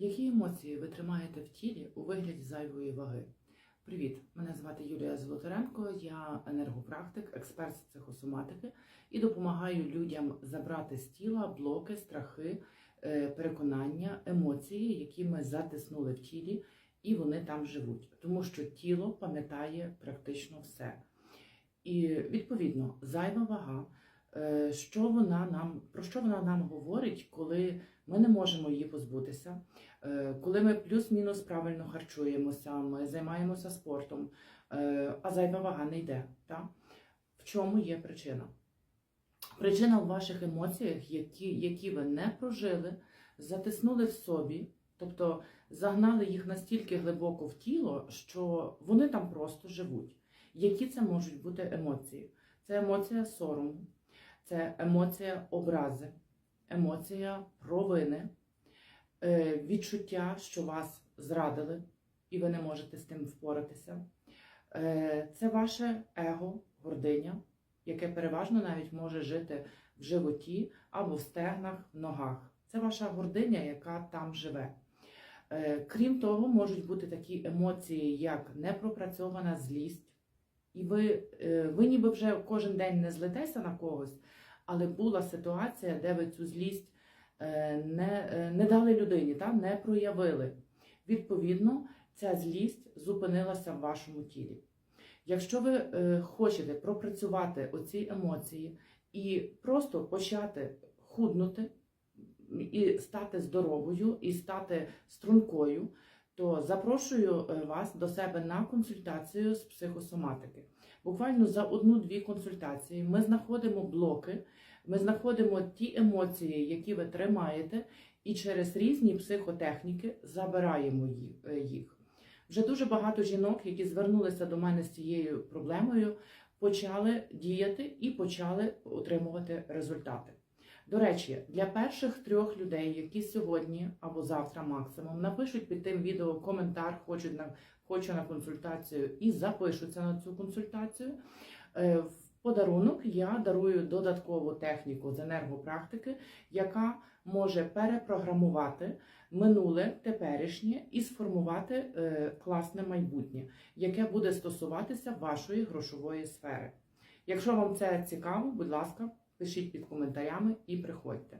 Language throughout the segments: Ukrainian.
Які емоції ви тримаєте в тілі у вигляді зайвої ваги? Привіт! Мене звати Юлія Золотаренко, я енергопрактик, експерт з психосоматики і допомагаю людям забрати з тіла блоки, страхи, е, переконання, емоції, які ми затиснули в тілі, і вони там живуть. Тому що тіло пам'ятає практично все. І відповідно зайва вага. Е, Що вона нам про що вона нам говорить, коли ми не можемо її позбутися, Е, коли ми плюс-мінус правильно харчуємося, ми займаємося спортом, е, а зайва вага не йде. Так? В чому є причина? Причина у ваших емоціях, які, які ви не прожили, затиснули в собі, тобто загнали їх настільки глибоко в тіло, що вони там просто живуть. Які це можуть бути емоції? Це емоція сорому, це емоція образи, емоція провини, е, відчуття, що вас зрадили, і ви не можете з тим впоратися. Е, Це ваше его, гординя, яке переважно навіть може жити в животі або в стегнах, в ногах. Це ваша гординя, яка там живе. Е, Крім того, можуть бути такі емоції, як непропрацьована злість, і ви, ви ніби вже кожен день не злетеся на когось, але була ситуація, де ви цю злість е, не, е, не дали людині, та, не проявили. Відповідно, ця злість зупинилася в вашому тілі. Якщо ви е, хочете пропрацювати оці емоції і просто почати худнути, і стати здоровою, і стати стрункою, то запрошую е, вас до себе на консультацію з психосоматики. Буквально за одну-дві консультації ми знаходимо блоки, ми знаходимо ті емоції, які ви тримаєте, і через різні психотехніки забираємо е, їх. Вже дуже багато жінок, які звернулися до мене з цією проблемою, почали діяти і почали отримувати результати. До речі, для перших трьох людей, які сьогодні або завтра максимум напишуть під тим відео коментар, хочуть на хочу на консультацію і запишуться на цю консультацію. е, В подарунок я дарую додаткову техніку з енергопрактики, яка може перепрограмувати минуле, теперішнє і сформувати е, класне майбутнє, яке буде стосуватися вашої грошової сфери. Якщо вам це цікаво, будь ласка, пишіть під коментарями і приходьте.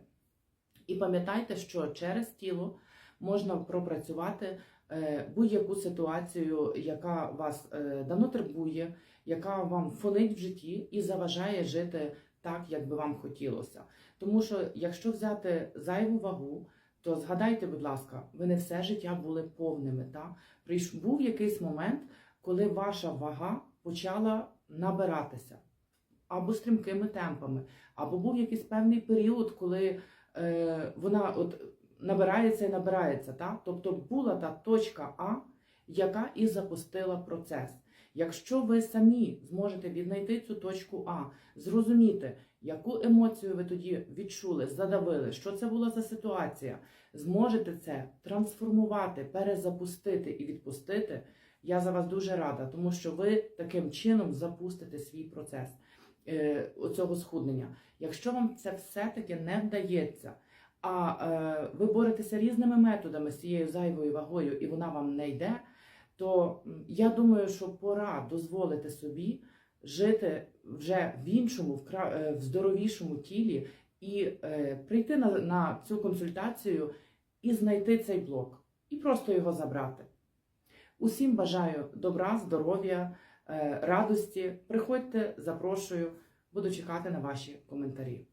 І пам'ятайте, що через тіло можна пропрацювати е, будь-яку ситуацію, яка вас е, давно турбує, яка вам фонить в житті і заважає жити так, як би вам хотілося. Тому що якщо взяти зайву вагу, то згадайте, будь ласка, ви не все життя були повними. Та? Був якийсь момент, коли ваша вага почала набиратися або стрімкими темпами, або був якийсь певний період, коли е, вона от набирається і набирається. Та? Тобто була та точка А, яка і запустила процес. Якщо ви самі зможете віднайти цю точку А, зрозуміти, яку емоцію ви тоді відчули, задавили, що це була за ситуація, зможете це трансформувати, перезапустити і відпустити. Я за вас дуже рада, тому що ви таким чином запустите свій процес оцього схуднення. Якщо вам це все-таки не вдається, а е, ви боретеся різними методами з цією зайвою вагою, і вона вам не йде, то я думаю, що пора дозволити собі жити вже в іншому, в, кра- е, в здоровішому тілі і е, прийти на, на цю консультацію і знайти цей блок, і просто його забрати. Усім бажаю добра, здоров'я, е, радості. Приходьте, запрошую, буду чекати на ваші коментарі.